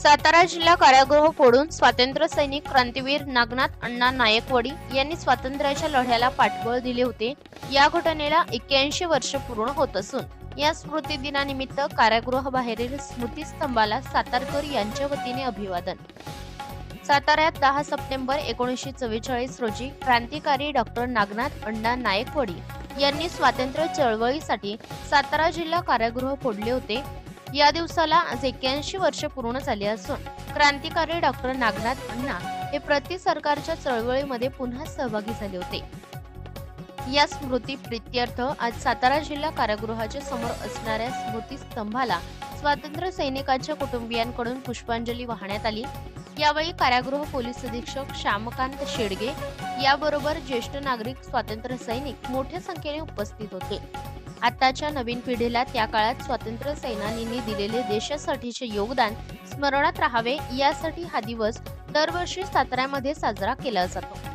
सातारा जिल्हा कारागृह फोडून स्वातंत्र्य सैनिक क्रांतीवीर नागनाथ अण्णा नायकवडी यांनी स्वातंत्र्याच्या लढ्याला पाठबळ दिले होते. या घटनेला एक्क्याऐंशी वर्ष पूर्ण होत असून या स्मृती दिनानिमित्त कारागृहाबाहेरील स्मृतीस्तंभाला सातारकर यांच्या वतीने अभिवादन. साताऱ्यात दहा सप्टेंबर एकोणीसशे चव्वेचाळीस रोजी क्रांतिकारी डॉक्टर नागनाथ अण्णा नायकवडी यांनी स्वातंत्र्य चळवळीसाठी सातारा जिल्हा कारागृह फोडले होते. या दिवसाला आज एक्क्याऐंशी वर्ष पूर्ण झाली असून क्रांतिकारी डॉक्टर नागनाथ अण्णा हे प्रति सरकारच्या चळवळीमध्ये पुन्हा सहभागी झाले होते. या स्मृती प्रित्यर्थ आज सातारा जिल्हा कारागृहाच्या समोर असणाऱ्या स्मृती स्तंभाला स्वातंत्र्य सैनिकांच्या कुटुंबियांकडून पुष्पांजली वाहण्यात आली. यावेळी कारागृह पोलीस अधीक्षक श्यामकांत शेडगे याबरोबर ज्येष्ठ नागरिक स्वातंत्र्य सैनिक मोठ्या संख्येने उपस्थित होते. आताच्या नवीन पिढीला त्या काळात स्वातंत्र्य सैनिकांनी दिलेले देशासाठीचे योगदान स्मरणात राहावे यासाठी हा दिवस दरवर्षी साताऱ्यामध्ये साजरा केला जातो.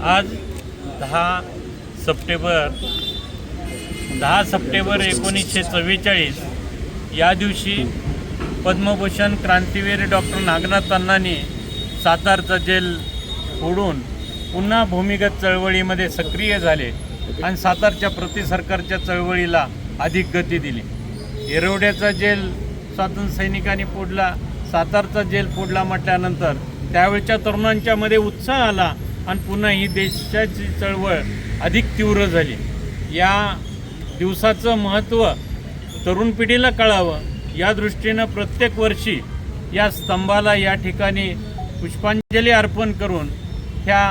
आज दहा सप्टेंबर दहा सप्टेंबर एकोणीसशे चव्वेचाळीस. या दिवशी पद्मभूषण क्रांतीवीर डॉक्टर नागनाथ अण्णांनी सातारचा जेल फोडून पुन्हा भूमिगत चळवळीमध्ये सक्रिय झाले आणि सातारच्या प्रति सरकारच्या चळवळीला अधिक गती दिली. येरवड्याचा जेल स्वातंत्र्य सैनिकांनी फोडला सातारचा जेल फोडला म्हटल्यानंतर त्यावेळच्या तरुणांच्यामध्ये उत्साह आला आणि पुन्हा ही देशाची चळवळ अधिक तीव्र झाली. या दिवसाचं महत्त्व तरुण पिढीला कळावं. या दृष्टीनं प्रत्येक वर्षी या स्तंभाला या ठिकाणी पुष्पांजली अर्पण करून ह्या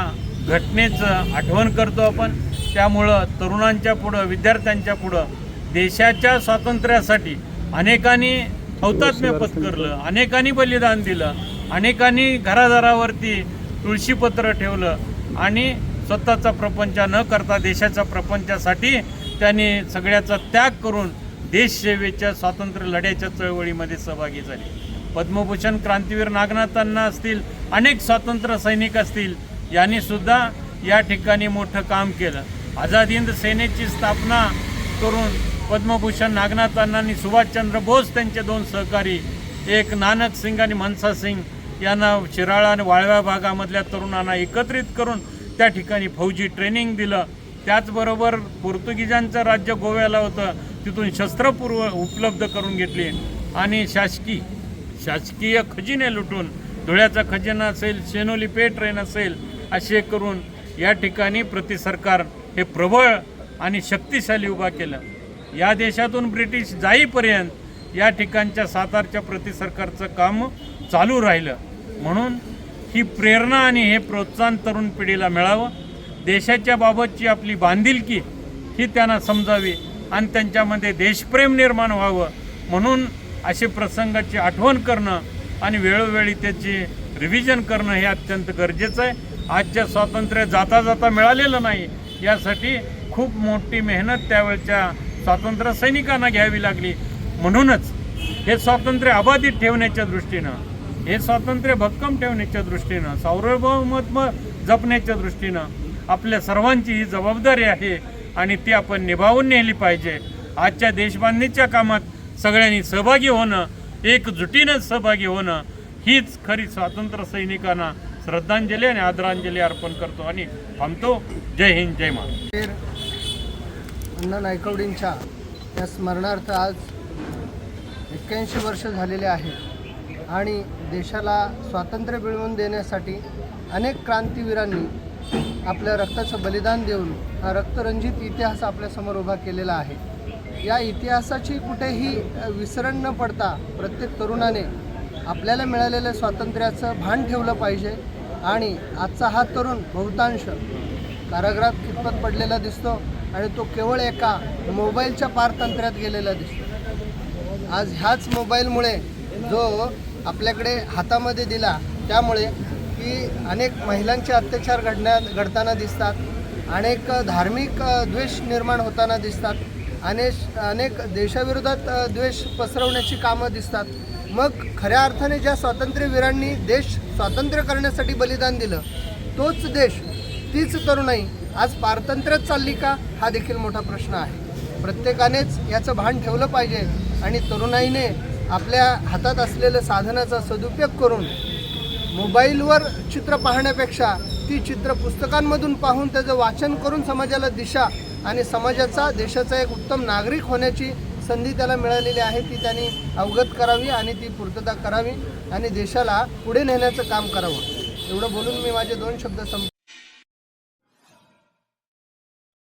घटनेचं आठवण करतो आपण. त्यामुळं तरुणांच्या पुढं विद्यार्थ्यांच्या पुढं देशाच्या स्वातंत्र्यासाठी अनेकांनी हौतात्म्य पत्करलं अनेकांनी बलिदान दिलं अनेकांनी घरादारावरती तुळशीपत्र ठेवलं आणि स्वतःचा प्रपंच न करता देशाच्या प्रपंचासाठी त्यांनी सगळ्याचा त्याग करून देशसेवेच्या स्वातंत्र्य लढ्याच्या चळवळीमध्ये सहभागी झाले. पद्मभूषण क्रांतीवीर नागनाथांना असतील अनेक स्वातंत्र्य सैनिक असतील यांनी सुद्धा या ठिकाणी मोठं काम केलं. आझाद हिंद सेनेची स्थापना करून पद्मभूषण नागनाथांना आणि सुभाषचंद्र बोस त्यांचे दोन सहकारी एक नानक सिंग आणि मनसा सिंग यांना शिराळा आणि वाळव्या भागामधल्या तरुणांना एकत्रित करून त्या ठिकाणी फौजी ट्रेनिंग दिलं. त्याचबरोबर पोर्तुगीजांचं राज्य गोव्याला होतं. तिथून शस्त्रपूर्व उपलब्ध करून घेतली. आणि शासकीय शासकीय खजिने लुटून धुळ्याचा खजिना असेल शेनोली पे ट्रेन असेल असे करून या ठिकाणी प्रतिसरकार हे प्रबळ आणि शक्तिशाली उभा केलं. या देशातून ब्रिटिश जाईपर्यंत या ठिकाणच्या सातारच्या प्रतिसरकारचं काम चालू राहिलं. म्हणून ही प्रेरणा आणि हे प्रोत्साहन तरुण पिढीला मिळावं. देशाच्या बाबतची आपली बांधिलकी ही त्यांना समजावी आणि त्यांच्यामध्ये देशप्रेम निर्माण व्हावं म्हणून असे प्रसंगाची आठवण करणं आणि वेळोवेळी त्याची रिव्हिजन करणं हे अत्यंत गरजेचं आहे. आजच्या स्वातंत्र्य जाता जाता मिळालेलं नाही. यासाठी खूप मोठी मेहनत त्यावेळच्या स्वातंत्र्य सैनिकांना घ्यावी लागली. म्हणूनच हे स्वातंत्र्य अबाधित ठेवण्याच्या दृष्टीनं हे स्वातंत्र्य भक्कम ठेवण्याच्या दृष्टीनं सार्वभौमत्व जपण्याच्या दृष्टीनं आपल्या सर्वांची ही जबाबदारी आहे आणि ती आपण निभावून नेली पाहिजे. आजच्या देशबांधणीच्या कामात सगळ्यांनी सहभागी होणं एकजुटीनं सहभागी होणं हीच खरी स्वातंत्र्य सैनिकांना श्रद्धांजली आणि आदरांजली अर्पण करतो आणि थांबतो. जय हिंद जय महाराष्ट्र. अण्णा नायकवडींच्या या स्मरणार्थ आज एक्क्याऐंशी वर्ष झालेले आहेत. आणि देशाला स्वातंत्र्य मिळवून देण्यासाठी अनेक क्रांतीवीरांनी आपल्या रक्ताचं बलिदान देऊन हा रक्तरंजित इतिहास आपल्यासमोर उभा केलेला आहे. या इतिहासाची कुठेही विसरण न पडता प्रत्येक तरुणाने आपल्याला मिळालेल्या स्वातंत्र्याचं भान ठेवलं पाहिजे आणि आजचा हा तरुण बहुतांश कारागृहात कितपत पडलेला दिसतो आणि तो केवळ एका मोबाईलच्या पारतंत्र्यात गेलेला दिसतो. आज ह्याच मोबाईलमुळे जो आपल्याकडे हातामध्ये दिला त्यामुळे की अनेक महिलांचे अत्याचार घडण्या घडताना दिसतात. अनेक धार्मिक द्वेष निर्माण होताना दिसतात. अनेक अनेक देशाविरोधात द्वेष पसरवण्याची कामं दिसतात. मग खऱ्या अर्थाने ज्या स्वातंत्र्यवीरांनी देश स्वातंत्र्य करण्यासाठी बलिदान दिलं तोच देश तीच तरुणाई आज पारतंत्र्यात चालली का हा देखील मोठा प्रश्न आहे. प्रत्येकानेच याचं भान ठेवलं पाहिजे आणि तरुणाईने आपल्या हातात असलेल्या साधनाचा सदुपयोग करून मोबाईलवर चित्र पाहण्यापेक्षा ती चित्र पुस्तकांमधून पाहून त्याचं वाचन करून समाजाला दिशा आणि समाजाचा देशाचा एक उत्तम नागरिक होण्याची संधी त्याला मिळालेली आहे ती त्यांनी अवगत करावी आणि ती पूर्तता करावी आणि देशाला पुढे नेण्याचं काम करावं. एवढं बोलून मी माझे दोन शब्द संप